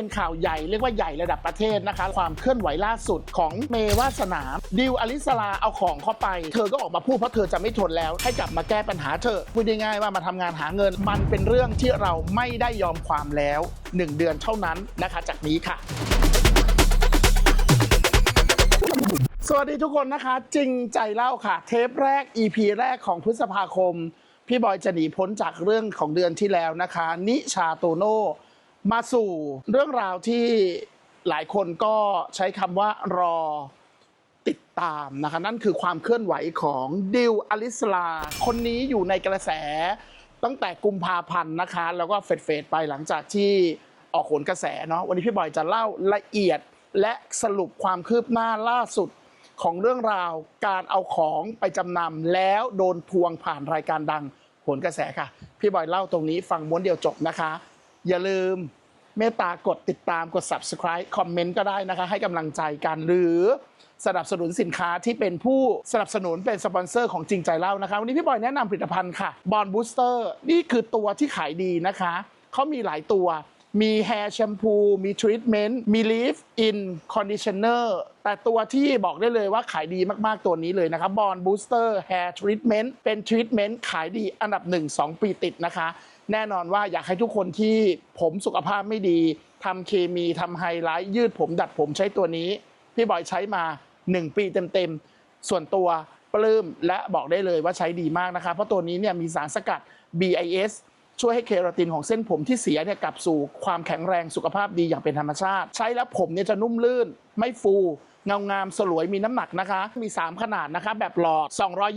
เป็นข่าวใหญ่เรียกว่าใหญ่ระดับประเทศนะคะ ความเคลื่อนไหวล่าสุดของเมวาสนาดิวอลิสลาเอาของเข้าไป เธอก็ออกมาพูดเพราะเธอจะไม่ทนแล้ว ให้กลับมาแก้ปัญหาเธอพูดง่ายๆว่ามาทำงานหาเงิน มันเป็นเรื่องที่เราไม่ได้ยอมความแล้ว 1 เดือนเท่านั้นนะคะจากนี้ค่ะสวัสดีทุกคนนะคะ จริงใจเล่าค่ะ เทปแรก EP แรกของพฤษภาคม พี่บอยจะหนีพ้นจากเรื่องของเดือนที่แล้วนะคะ นิชาโตโน มาสู่เรื่องราวที่หลายคนก็ใช้คำว่ารอติดตามนะคะนั่นคือความเคลื่อนไหวของดิวอลิสลา คนนี้อยู่ในกระแสตั้งแต่กุมภาพันธ์นะคะ แล้วก็เฟดเฟดไปหลังจากที่ออกโขนกระแสเนาะวันนี้พี่บอยจะเล่าละเอียดและสรุปความคืบหน้าล่าสุดของเรื่องราวการเอาของไปจำนำแล้วโดนทวงผ่านรายการดังโหนกระแสค่ะ พี่บอยเล่าตรงนี้ฟังม้วนเดียวจบนะคะ อย่าลืมเมตตากดติดตามกด subscribe คอมเมนต์ก็ได้นะคะ ให้กำลังใจกันหรือสนับสนุนสินค้าที่เป็นผู้สนับสนุนเป็นสปอนเซอร์ของจริงใจเล่านะคะ วันนี้พี่บอยแนะนำผลิตภัณฑ์ค่ะบอลบูสเตอร์นี่คือตัวที่ขายดีนะคะ เขามีหลายตัว มีแฮร์แชมพู มีทรีทเมนต์ มีลีฟอินคอนดิชเนอร์ แต่ตัวที่บอกได้เลยว่าขายดีมากๆตัวนี้เลยนะคะบอลบูสเตอร์แฮร์ทรีทเมนต์เป็นทรีทเมนต์ขายดีอันดับ 1 2 ปีติดนะคะ แน่นอนว่าอยากให้ทุกคนที่ผมสุขภาพไม่ดีทำเคมีทำไฮไลท์ยืดผมดัดผมใช้ตัวนี้ พี่บอยใช้มา 1 ปีเต็มๆ ส่วนตัวปลื้มและบอกได้เลยว่าใช้ดีมากนะคะเพราะตัวนี้เนี่ยมีสารสกัด BIS ช่วยให้เคราตินของเส้นผมที่เสียเนี่ยกลับสู่ความแข็งแรงสุขภาพดีอย่างเป็นธรรมชาติ ใช้แล้วผมเนี่ยจะนุ่มลื่น ไม่ฟู เงางามสลวยมีน้ำหนักนะคะ มี 3 ขนาดนะคะ แบบหลอด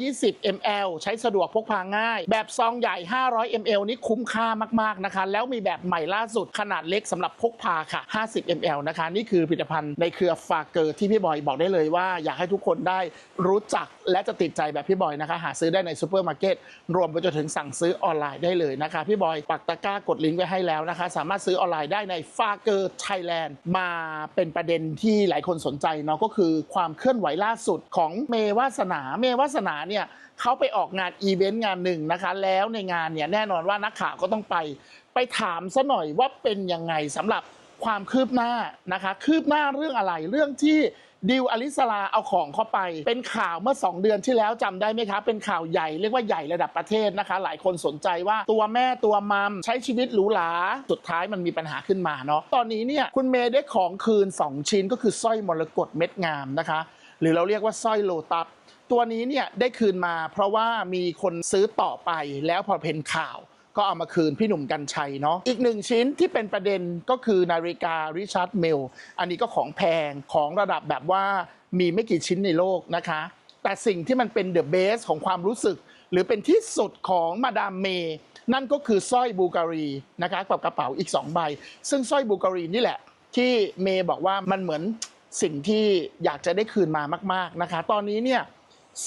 220 ml ใช้สะดวกพกพาง่าย แบบซองใหญ่ 500 ml นี่คุ้มค่ามากๆนะคะ แล้วมีแบบใหม่ล่าสุดขนาดเล็กสำหรับพกพาค่ะ 50 ml นะคะ นี่คือผลิตภัณฑ์ในเครือฟาเกอร์ที่พี่บอยบอกได้เลยว่า อยากให้ทุกคนได้รู้จักและจะติดใจแบบพี่บอยนะคะ หาซื้อได้ในซูเปอร์มาร์เก็ตรวมไปจนถึงสั่งซื้อออนไลน์ได้เลยนะคะ พี่บอยปักตะกร้ากดลิงก์ไว้ให้แล้วนะคะ สามารถซื้อออนไลน์ได้ในฟาเกอร์ไทยแลนด์มาเป็นประเด็นที่หลายคนสนใจเนาะก็คือความเคลื่อนไหวล่าสุดของเมวาสนา เมวาสนาเนี่ยเขาไปออกงานอีเวนต์งานหนึ่งนะคะ แล้วในงานเนี่ยแน่นอนว่านักข่าวก็ต้องไป ไปถามซะหน่อยว่าเป็นยังไงสำหรับความคืบหน้านะคะ คืบหน้าเรื่องอะไรเรื่องที่ ดิวอลิสลาเอาของเข้าไป เป็นข่าวเมื่อ 2 เดือนที่แล้วจำได้ไหมคะเป็นข่าวใหญ่เรียกว่าใหญ่ระดับประเทศนะคะ หลายคนสนใจว่าตัวแม่ตัวมัมใช้ชีวิตหรูหราสุดท้ายมันมีปัญหาขึ้นมาเนาะตอนนี้เนี่ยคุณเมย์ได้ของคืน 2 ชิ้นก็คือสร้อยมรกตเม็ดงามนะคะ หรือเราเรียกว่าสร้อยโลตัสตัวนี้เนี่ยได้คืนมาเพราะว่ามีคนซื้อต่อไปแล้วพอเป็นข่าว ก็เอามาคืนพี่หนุ่มกัญชัยเนาะอีกหนึ่งชิ้นที่เป็นประเด็นก็คือนาฬิการิชาร์ดเมลอันนี้ก็ของแพงของระดับแบบว่ามีไม่กี่ชิ้นในโลกนะคะ แต่สิ่งที่มันเป็นเดอะเบสของความรู้สึก หรือเป็นที่สุดของมาดามเมย์นั่นก็คือสร้อยบูการีนะคะกับกระเป๋าอีก 2 ใบ ซึ่งสร้อยบูการีนี่แหละ ที่เมย์บอกว่ามันเหมือนสิ่งที่อยากจะได้คืนมามาก ๆนะคะ ตอนนี้เนี่ย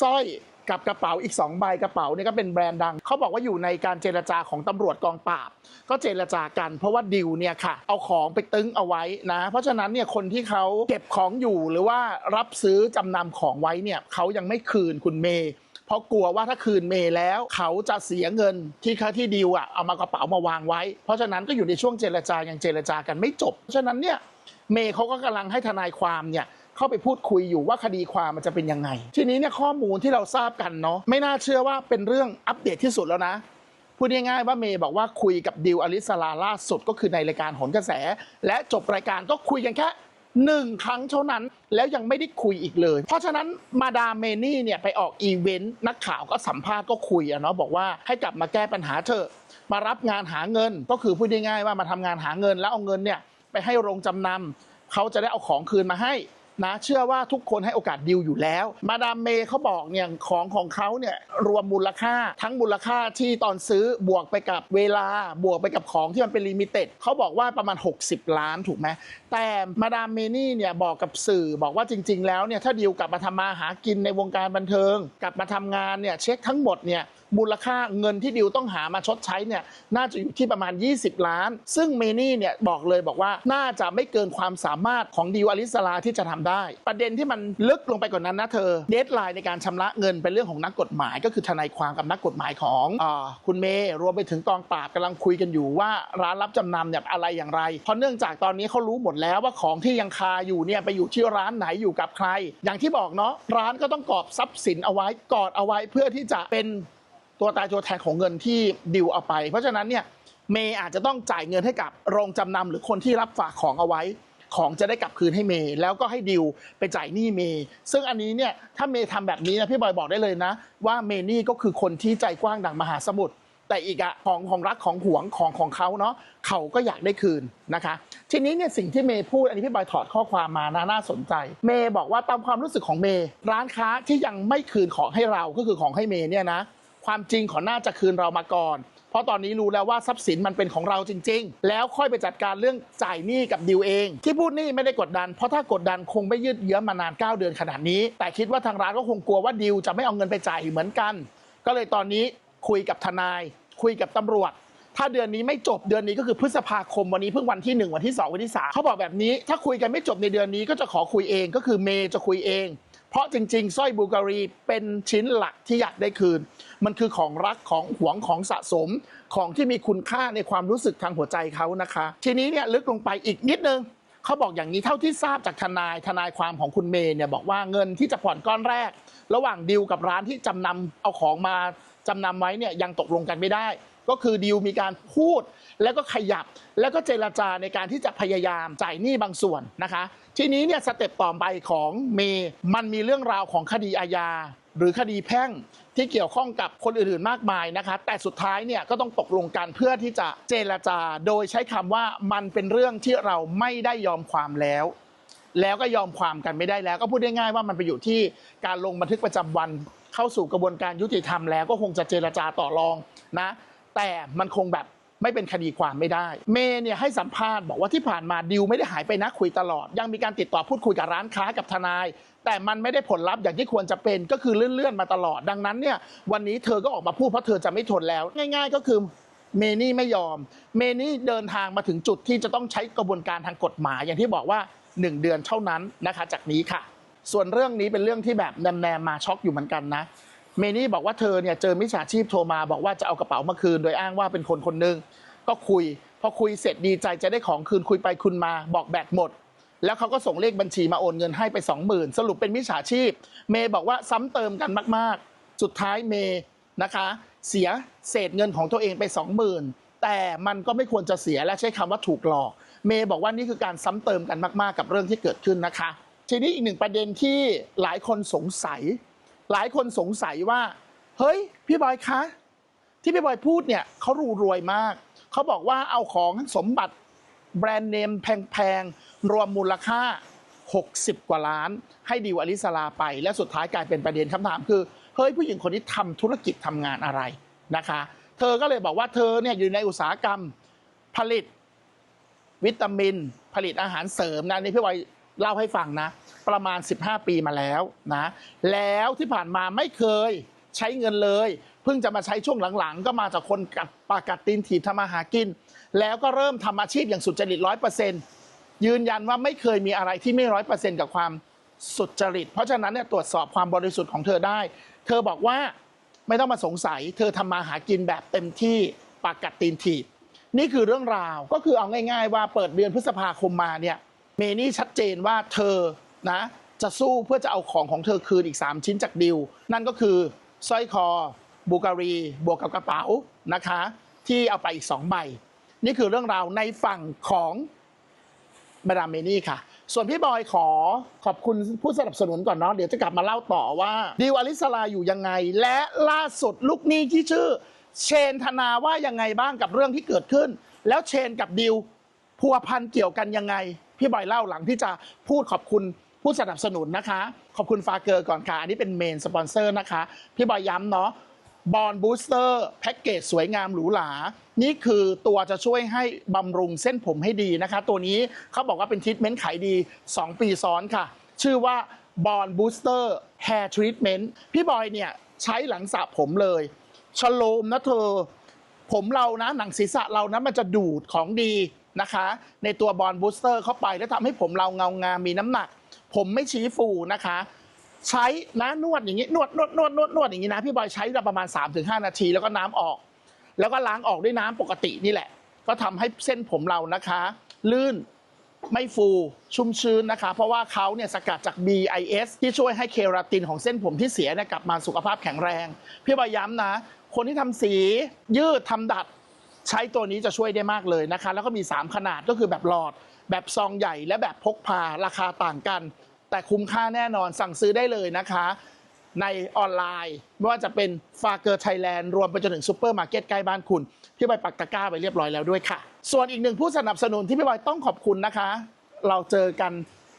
สร้อย กับกระเป๋าอีก 2 ใบกระเป๋าเนี่ยก็เป็นแบรนด์ดัง เขาบอกว่าอยู่ในการเจรจาของตำรวจกองปราบ ก็เจรจากัน เพราะว่าดิวเนี่ยค่ะ เอาของไปตึงเอาไว้นะ เพราะฉะนั้นเนี่ยคนที่เขาเก็บของอยู่หรือว่ารับซื้อจำนำของไว้เนี่ยเขายังไม่คืนคุณเมย์เพราะกลัวว่าถ้าคืนเมย์แล้วเขาจะเสียเงินที่เขาที่ดิวอะเอามากระเป๋ามาวางไว้ เพราะฉะนั้นก็อยู่ในช่วงเจรจายังเจรจากันไม่จบเพราะฉะนั้นเนี่ยเมย์เขาก็กำลังให้ทนายความเนี่ย เข้าไปพูดคุยอยู่ว่าคดีความมันจะเป็นยังไง ทีนี้เนี่ยข้อมูลที่เราทราบกันเนาะไม่น่าเชื่อว่าเป็นเรื่องอัปเดตที่สุดแล้วนะพูดง่ายๆว่าเมย์บอกว่าคุยกับดิวอลิสลาล่าสุดก็คือในรายการหนกระแส และจบรายการก็คุยกันแค่หนึ่งครั้งเท่านั้นแล้วยังไม่ได้คุยอีกเลย เพราะฉะนั้นมาดามเมนี่เนี่ยไปออกอีเวนต์นักข่าวก็สัมภาษณ์ก็คุยอะเนาะบอกว่าให้กลับมาแก้ปัญหาเถอะมารับงานหาเงิน ก็คือพูดง่ายๆว่ามาทำงานหาเงินแล้วเอาเงินเนี่ยไปให้โรงจำนำเขาจะได้เอาของคืนมาให้ นะเชื่อว่าทุกคนให้โอกาสดิวอยู่แล้ว มาดามเมย์เขาบอกเนี่ยของของเขาเนี่ยรวมมูลค่าทั้งมูลค่าที่ตอนซื้อบวกไปกับเวลาบวกไปกับของที่มันเป็นลิมิเต็ดเขาบอกว่าประมาณ 60 ล้านถูกไหมแต่มาดามเมนี่เนี่ยบอกกับสื่อบอกว่าจริง ๆ แล้วเนี่ยถ้าดิวกลับมาทำมาหากินในวงการบันเทิง กลับมาทำงานเนี่ยเช็คทั้งหมดเนี่ยมูลค่าเงินที่ดิวต้องหามาชดใช้เนี่ยน่าจะอยู่ที่ประมาณ 20 ล้าน ซึ่งเมนี่เนี่ยบอกเลยบอกว่าน่าจะไม่เกินความสามารถของดิวอลิสลาที่จะทำได้ ประเด็นที่มันลึกลงไปกว่านนั้นนะเธอเดทไลน์ในการชำระเงินเป็นเรื่องของนักกฎหมาย ก็คือทนายความกับนักกฎหมายของอคุณเมย์รวมไปถึงกองปราบกำลังคุยกันอยู่ว่าร้านรับจำนำเนี่ยอะไรอย่างไร เพราะเนื่องจากตอนนี้เขารู้หมดแล้วว่าของที่ยังคาอยู่เนี่ยไปอยู่ที่ร้านไหนอยู่กับใคร อย่างที่บอกเนาะร้านก็ต้องกอบทรัพย์สินเอาไว้กอดเอาไว้เพื่อที่จะเป็น ตัวตายตัวแทนของเงินที่ดิวเอาไป เพราะฉะนั้นเนี่ยเมย์อาจจะต้องจ่ายเงินให้กับโรงจำนำหรือคนที่รับฝากของเอาไว้ ของจะได้กลับคืนให้เมย์แล้วก็ให้ดิวไปจ่ายหนี้เมย์ซึ่งอันนี้เนี่ยถ้าเมย์ทำแบบนี้นะพี่บอยบอกได้เลยนะ ว่าเมย์นี่ก็คือคนที่ใจกว้างดังมหาสมุทรแต่อีกอะของของรักของหวงของของเขาเนาะเขาก็อยากได้คืนนะคะ ทีนี้เนี่ยสิ่งที่เมย์พูดอันนี้พี่บอยถอดข้อความมานะน่าสนใจ เมย์บอกว่าตามความรู้สึกของเมย์ร้านค้าที่ยังไม่คืนของให้เราก็คือของให้เมย์เนี่ยนะ ความจริงเขอน่าจะคืนเรามาก่อน เพราะตอนนี้รู้แล้วว่าทรัพย์สินมันเป็นของเราจริง ๆ แล้วค่อยไปจัดการเรื่องจ่ายหนี้กับดิวเอง ที่พูดหนี้ไม่ได้กดดัน เพราะถ้ากดดันคงไม่ยืดเยื้อมานาน 9 เดือนขนาดนี้ แต่คิดว่าทางร้านก็คงกลัวว่าดิวจะไม่เอาเงินไปจ่ายเหมือนกัน ก็เลยตอนนี้คุยกับทนาย คุยกับตำรวจถ้าเดือนนี้ไม่จบเดือนนี้ก็คือพฤษภาคมวันนี้เพิ่งวันที่ 1 วันที่ 2 วันที่ 3 เขาบอกแบบนี้ ถ้าคุยกันไม่จบในเดือนนี้ก็จะขอคุยเองก็คือเมย์จะคุยเอง ราะจริงๆสร้อยบูการีเป็นชิ้นหลักที่อยากได้คืน มันคือของรักของหวงของสะสมของที่มีคุณค่าในความรู้สึกทางหัวใจเขานะคะ ทีนี้เนี่ยลึกลงไปอีกนิดนึงเขาบอกอย่างนี้เท่าที่ทราบจากทนายทนายความของคุณเมย์เนี่ยบอกว่าเงินที่จะผ่อนก้อนแรก ระหว่างดิวกับร้านที่จำนำเอาของมาจำนำไว้เนี่ยยังตกลงกันไม่ได้ ก็คือดิวมีการพูด แล้วก็ขยับแล้วก็เจรจาในการที่จะพยายามจ่ายหนี้บางส่วนนะคะ ทีนี้เนี่ยสเต็ปต่อไปของเมย์มันมีเรื่องราวของคดีอาญาหรือคดีแพ่งที่เกี่ยวข้องกับคนอื่นๆมากมายนะคะ แต่สุดท้ายเนี่ยก็ต้องตกลงกันเพื่อที่จะเจรจา โดยใช้คำว่ามันเป็นเรื่องที่เราไม่ได้ยอมความแล้ว แล้วก็ยอมความกันไม่ได้แล้ว ก็พูดง่ายๆว่ามันไปอยู่ที่การลงบันทึกประจำวัน เข้าสู่กระบวนการยุติธรรมแล้วก็คงจะเจรจาต่อรองนะ แต่มันคงแบบไม่เป็นคดีความไม่ได้ เมย์เนี่ยให้สัมภาษณ์บอกว่าที่ผ่านมาดิวไม่ได้หายไปนะคุยตลอด ยังมีการติดต่อพูดคุยกับร้านค้ากับทนาย แต่มันไม่ได้ผลลัพธ์อย่างที่ควรจะเป็นก็คือเลื่อนๆมาตลอด ดังนั้นเนี่ยวันนี้เธอก็ออกมาพูดเพราะเธอจะไม่ทนแล้ว ง่าย ๆ ก็คือเมนี่ไม่ยอม เมนี่เดินทางมาถึงจุดที่จะต้องใช้กระบวนการทางกฎหมาย อย่างที่บอกว่า 1 เดือนเท่านั้นนะคะ จากนี้ค่ะ ส่วนเรื่องนี้เป็นเรื่องที่แบบแนมๆมาช็อกอยู่เหมือนกันนะ เมนี่บอกว่าเธอเนี่ยเจอมิจฉาชีพโทรมาบอกว่าจะเอากระเป๋ามาคืน โดยอ้างว่าเป็นคนคนหนึ่งก็คุย พอคุยเสร็จดีใจจะได้ของคืนคุยไปคุณมาบอกแบตหมด แล้วเขาก็ส่งเลขบัญชีมาโอนเงินให้ไป 20,000 สรุปเป็นมิจฉาชีพ เมย์บอกว่าซ้ำเติมกันมากๆ สุดท้ายเมย์นะคะ เสียเศษเงินของตัวเองไป 20,000 แต่มันก็ไม่ควรจะเสียและใช้คำว่าถูกหลอก เมย์บอกว่านี่คือการซ้ำเติมกันมากๆ กับเรื่องที่เกิดขึ้นนะคะ ทีนี้อีกหนึ่งประเด็นที่หลายคนสงสัย หลายคนสงสัยว่า เฮ้ย พี่บอยคะ ที่พี่บอยพูดเนี่ยเขารูรวยมาก เขาบอกว่าเอาของสมบัติแบรนด์เนมแพงๆ รวมมูลค่า 60 กว่าล้าน ให้ดิวอลิสลาไป และสุดท้ายกลายเป็นประเด็นคำถามคือ เฮ้ย ผู้หญิงคนนี้ทำธุรกิจทำงานอะไรนะคะ เธอก็เลยบอกว่าเธอเนี่ยอยู่ในอุตสาหกรรมผลิตวิตามิน ผลิตอาหารเสริมนะนนี่พี่บอยเล่าให้ฟังนะ ประมาณ 15 ปีมาแล้วนะ แล้วที่ผ่านมาไม่เคยใช้เงินเลย เพิ่งจะมาใช้ช่วงหลังๆ ก็มาจากคนกัดปากกัดตีนถีบทำมาหากิน แล้วก็เริ่มทำอาชีพอย่างสุจริตร้อยเปอร์เซ็นต์ยืนยันว่าไม่เคยมีอะไรที่ไม่ร้อยเปอร์เซ็นต์กับความสุจริต เพราะฉะนั้นเนี่ยตรวจสอบความบริสุทธิ์ของเธอได้ เธอบอกว่าไม่ต้องมาสงสัย เธอทำมาหากินแบบเต็มที่ปากกัดตีนถีบนี่คือเรื่องราวก็คือเอาง่าย ๆ ว่าเปิดเดือนพฤษภาคมมาเนี่ยเมนี่ชัดเจนว่าเธอ นะจะสู้เพื่อจะเอาของของเธอคืนอีก 3 ชิ้นจากดิว นั่นก็คือสร้อยคอ บูการี บวกกับกระเป๋านะคะ ที่เอาไปอีก 2 ใบ นี่คือเรื่องราวในฝั่งของมาดามเมนี่ค่ะ ส่วนพี่บอยขอขอบคุณผู้สนับสนุนก่อนเนาะเดี๋ยวจะกลับมาเล่าต่อว่าดิวอลิสลาอยู่ยังไง และล่าสุดลูกหนี้ที่ชื่อ เชนธนาว่ายังไงบ้างกับเรื่องที่เกิดขึ้น แล้วเชนกับดิวพัวพันเกี่ยวกันยังไง พี่บอยเล่าหลังที่จะพูดขอบคุณ ผู้สนับสนุนนะคะ ขอบคุณฟาเกอร์ก่อนค่ะ อันนี้เป็นเมนสปอนเซอร์นะคะ พี่บอยย้ำเนาะบอลบูสเตอร์แพ็กเกจสวยงามหรูหรา นี่คือตัวจะช่วยให้บำรุงเส้นผมให้ดีนะคะ ตัวนี้เขาบอกว่าเป็นทรีทเมนต์ขายดี 2 ปีซ้อนค่ะ ชื่อว่าบอลบูสเตอร์แฮร์ทรีทเมนต์พี่บอยเนี่ยใช้หลังสระผมเลยชโลมนะเธอ ผมเรานะหนังศีรษะเรานะมันจะดูดของดีนะคะ ในตัวบอลบูสเตอร์เข้าไปแล้วทำให้ผมเราเงางามมีน้ำหนัก ผมไม่ชี้ฟูนะคะ ใช้นะนวดอย่างนี้นวดนวดนวดนวดนวดอย่างนี้นะพี่บอยใช้ประมาณ 3-5 นาที แล้วก็น้ำออก แล้วก็ล้างออกด้วยน้ำปกตินี่แหละ ก็ทำให้เส้นผมเรานะคะ ลื่นไม่ฟูชุ่มชื้นนะคะ เพราะว่าเขาเนี่ยสกัดจาก BIS ที่ช่วยให้เคราตินของเส้นผมที่เสียเนี่ยกลับมาสุขภาพแข็งแรง พี่บอยย้ำนะ คนที่ทำสียืดทำดัด ใช้ตัวนี้จะช่วยได้มากเลยนะคะ แล้วก็มี 3 ขนาดก็คือแบบหลอด แบบซองใหญ่และแบบพกพาราคาต่างกัน แต่คุ้มค่าแน่นอนสั่งซื้อได้เลยนะคะ ในออนไลน์ไม่ว่าจะเป็นฟาเกอร์ไทยแลนด์รวมไปจนถึงซูเปอร์มาร์เก็ตใกล้บ้านคุณพี่บอยปักตะกร้าไปเรียบร้อยแล้วด้วยค่ะ ส่วนอีกหนึ่งผู้สนับสนุนที่พี่บอยต้องขอบคุณนะคะ เราเจอกัน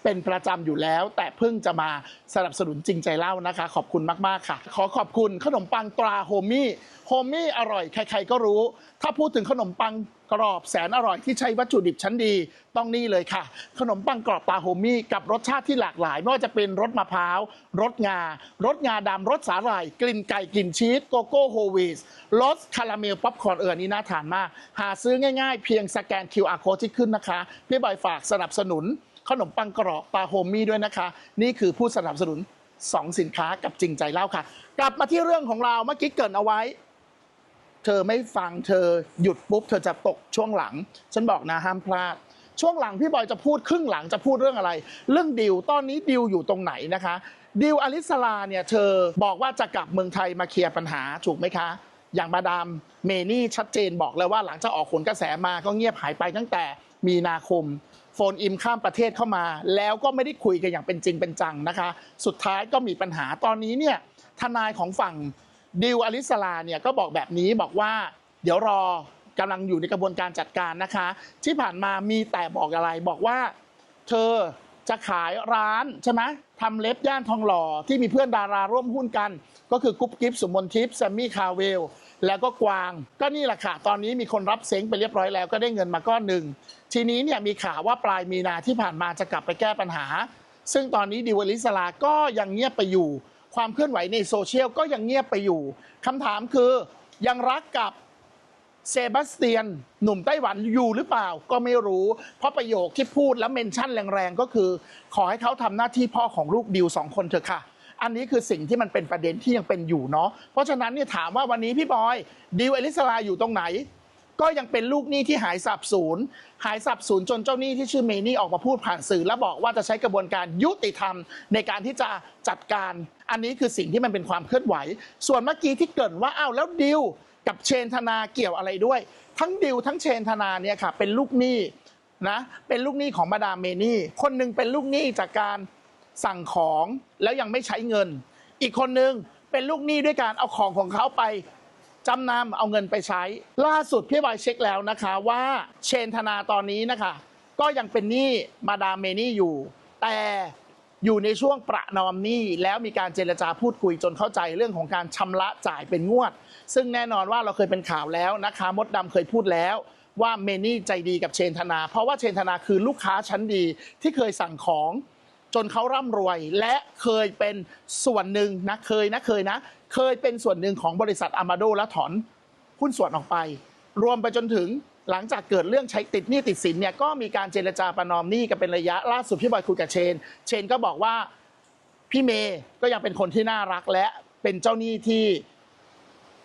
เป็นประจำอยู่แล้ว แต่เพิ่งจะมาสนับสนุนจริงใจเล่านะคะ ขอบคุณมากๆค่ะ ขอขอบคุณขนมปังตราโฮมี่ โฮมี่อร่อย ใครๆก็รู้ ถ้าพูดถึงขนมปังกรอบแสนอร่อยที่ใช้วัตถุดิบชั้นดีต้องนี่เลยค่ะ ขนมปังกรอบตาโฮมี่กับรสชาติที่หลากหลาย ไม่ว่าจะเป็นรสมะพร้าวรสงารสงาดำรสสาหร่าย กลิ่นไก่กลิ่นชีสโกโก้โฮวีสรสคาราเมลป๊อปคอร์นเอออนนี่น่าทานมาก หาซื้อง่ายๆ เพียงสแกน QR code ที่ขึ้นนะคะพี่บอยฝากสนับสนุน ขนมปังกรอบตาโฮมมี่ด้วยนะคะ นี่คือผู้สนับสนุน 2 สินค้ากับจริงใจเล่าค่ะ กลับมาที่เรื่องของเราเมื่อกี้เกรินเอาไว้ เธอไม่ฟังเธอหยุดปุ๊บเธอจะตกช่วงหลัง ฉันบอกนะห้ามพลาด ช่วงหลังพี่บอยจะพูดครึ่งหลังจะพูดเรื่องอะไร เรื่องดิวตอนนี้ดิวอยู่ตรงไหนนะคะ ดิวอลิสลาเนี่ยเธอบอกว่าจะกลับเมืองไทยมาเคลียร์ปัญหาถูกไหมคะ อย่างมาดามเมนี่ชัดเจนบอกเลยว่าหลังจากออกผลกระแสมาก็เงียบหายไปตั้งแต่มีนาคมโฟนอิมข้ามประเทศเข้ามา แล้วก็ไม่ได้คุยกันอย่างเป็นจริงเป็นจังนะคะ สุดท้ายก็มีปัญหาตอนนี้เนี่ยทนายของฝั่ง ดิวอลิสลาเนี่ยก็บอกแบบนี้บอกว่า เดี๋ยวรอกำลังอยู่ในกระบวนการจัดการนะคะ ที่ผ่านมามีแต่บอกอะไรบอกว่า เธอจะขายร้านใช่ไหมทำเล็บย่านทองหล่อที่มีเพื่อนดาราร่วมหุ้นกัน ก็คือกุ๊บกิ๊บสุมนทิพย์แซมมี่คาเวล แล้วก็กวาง ก็นี่แหละค่ะ ตอนนี้มีคนรับเซ้งไปเรียบร้อยแล้วก็ได้เงินมาก้อนหนึ่ง ทีนี้เนี่ยมีข่าวว่าปลายมีนาที่ผ่านมาจะกลับไปแก้ปัญหา ซึ่งตอนนี้ดิวอลิสลาก็ยังเงียบไปอยู่ ความเคลื่อนไหวในโซเชียลก็ยังเงียบไปอยู่คำถามคือยังรักกับเซบาสเตียน หนุ่มไต้หวันอยู่หรือเปล่าก็ไม่รู้ เพราะประโยคที่พูดแล้วเมนชั่นแรงๆ ก็คือ ขอให้เขาทำหน้าที่พ่อของลูกดิวสองคนเถอะค่ะ อันนี้คือสิ่งที่มันเป็นประเด็นที่ยังเป็นอยู่เนาะเพราะฉะนั้นเนี่ยถามว่าวันนี้พี่บอยดิวอลิสลาอยู่ตรงไหน ก็ยังเป็นลูกหนี้ที่หายสับสูญหายสับสูญจนเจ้าหนี้ที่ชื่อเมนี่ออกมาพูดผ่านสื่อ แล้วบอกว่าจะใช้กระบวนการยุติธรรมในการที่จะจัดการ อันนี้คือสิ่งที่มันเป็นความเคลื่อนไหว ส่วนเมื่อกี้ที่เกิดว่าอ้าวแล้วดิวกับเชนธนาเกี่ยวอะไรด้วย ทั้งดิวทั้งเชนธนาเนี่ยค่ะเป็นลูกหนี้นะเป็นลูกหนี้ของมาดามเมนี่ คนหนึ่งเป็นลูกหนี้จากการสั่งของแล้วยังไม่ใช้เงิน อีกคนหนึ่งเป็นลูกหนี้ด้วยการเอาของของเขาไป จำนำเอาเงินไปใช้ ล่าสุดพี่บอยเช็คแล้วนะคะว่าเชนธนาตอนนี้นะคะ ก็ยังเป็นหนี้มาดามเมนี่อยู่ แต่อยู่ในช่วงประนอมหนี้แล้วมีการเจรจาพูดคุยจนเข้าใจเรื่องของการชำระจ่ายเป็นงวด ซึ่งแน่นอนว่าเราเคยเป็นข่าวแล้วนะคะ มดดำเคยพูดแล้วว่าเมนี่ใจดีกับเชนธนา เพราะว่าเชนธนาคือลูกค้าชั้นดีที่เคยสั่งของ จนเขาร่ำรวย และเคยเป็นส่วนหนึ่งนะเคยนะเคยนะ เคยเป็นส่วนหนึ่งของบริษัทอามาโดและถอนหุ้นส่วนออกไป รวมไปจนถึงหลังจากเกิดเรื่องใช้ติดหนี้ติดสินเนี่ยก็มีการเจรจาประนอมหนี้กันเป็นระยะล่าสุดพี่บอยคุยกับเชน เชนก็บอกว่าพี่เมย์ก็ยังเป็นคนที่น่ารักและเป็นเจ้าหนี้ที่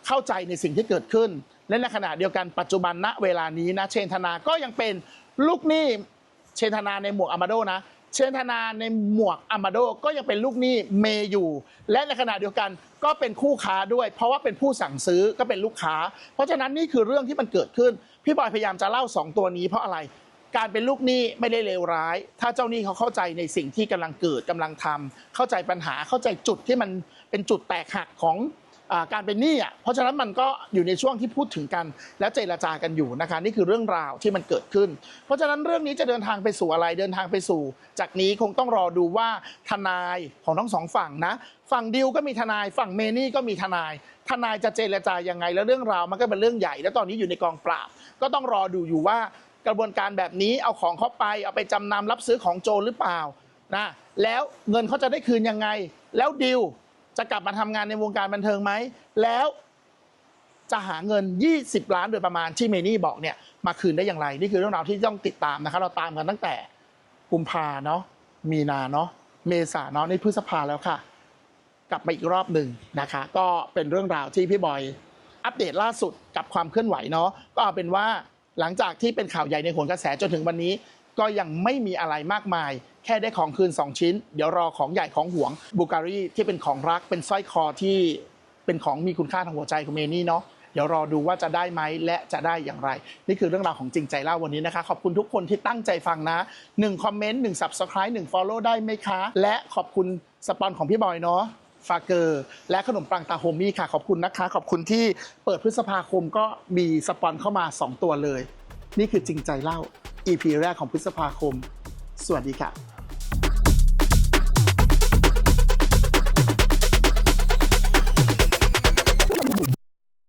เข้าใจในสิ่งที่เกิดขึ้น และในขณะเดียวกันปัจจุบันณเวลานี้นะ เชนธนาก็ยังเป็นลูกหนี้เชนธนาในหมวกอามาโดนะ เชนธนาในหมวกอามาโดก็ยังเป็นลูกหนี้เมย์อยู่ และในขณะเดียวกันก็เป็นคู่ค้าด้วย เพราะว่าเป็นผู้สั่งซื้อก็เป็นลูกค้า เพราะฉะนั้นนี่คือเรื่องที่มันเกิดขึ้น พี่บอยพยายามจะเล่าสองตัวนี้เพราะอะไรการเป็นลูกหนี้ไม่ได้เลวร้าย ถ้าเจ้าหนี้เขาเข้าใจในสิ่งที่กำลังเกิดกำลังทำเข้าใจปัญหาเข้าใจจุดที่มันเป็นจุดแตกหักของ การเป็นหนี้อะเพราะฉะนั้นมันก็อยู่ในช่วงที่พูดถึงกัน แล้วเจรจากันอยู่นะคะนี่คือเรื่องราวที่มันเกิดขึ้น เพราะฉะนั้นเรื่องนี้จะเดินทางไปสู่อะไรเดินทางไปสู่ จากนี้คงต้องรอดูว่าทนายของทั้งสองฝั่งนะฝั่งดิวก็มีทนายฝั่งเมนี่ก็มีทนาย ทนายจะเจรจายังไงแล้วเรื่องราวมันก็เป็นเรื่องใหญ่ แล้วตอนนี้อยู่ในกองปราบ ก็ต้องรอดูอยู่ว่ากระบวนการแบบนี้เอาของเขาไปเอาไปจำนำรับซื้อของโจรหรือเปล่านะแล้วเงินเขาจะได้คืนยังไง แล้วดิว จะกลับมาทำงานในวงการบันเทิงไหม แล้วจะหาเงิน 20 ล้านโดยประมาณที่เมนี่บอกเนี่ยมาคืนได้อย่างไร นี่คือเรื่องราวที่ต้องติดตามนะคะเราตามกันตั้งแต่กุมภาเนาะมีนาเนาะเมษาเนาะนี่พฤษภาแล้วค่ะ กลับมาอีกรอบหนึ่งนะคะ ก็เป็นเรื่องราวที่พี่บอยอัปเดตล่าสุดกับความเคลื่อนไหวเนาะก็เอาเป็นว่าหลังจากที่เป็นข่าวใหญ่ในโหนกระแสจนถึงวันนี้ ก็ยังไม่มีอะไรมากมาย แค่ได้ของคืน 2 ชิ้น เดี๋ยวรอของใหญ่ของหวงบูการีที่เป็นของรักเป็นสร้อยคอที่เป็นของมีคุณค่าทางหัวใจของเมนี่เนาะเดี๋ยวรอดูว่าจะได้ไหมและจะได้อย่างไร นี่คือเรื่องราวของจริงใจเล่าวันนี้นะคะ ขอบคุณทุกคนที่ตั้งใจฟังนะ1คอมเมนต์1 subscribe 1 follow ได้ไหมคะ และขอบคุณสปอนของพี่บอยเนาะฟาเกอร์และขนมปังตาโฮมี่ค่ะ ขอบคุณนะคะ ขอบคุณที่เปิดพฤษภาคมก็มีสปอนเข้ามา 2 ตัวเลย นี่คือจริงใจเล่า EP แรกของพฤษภาคม สวัสดีค่ะ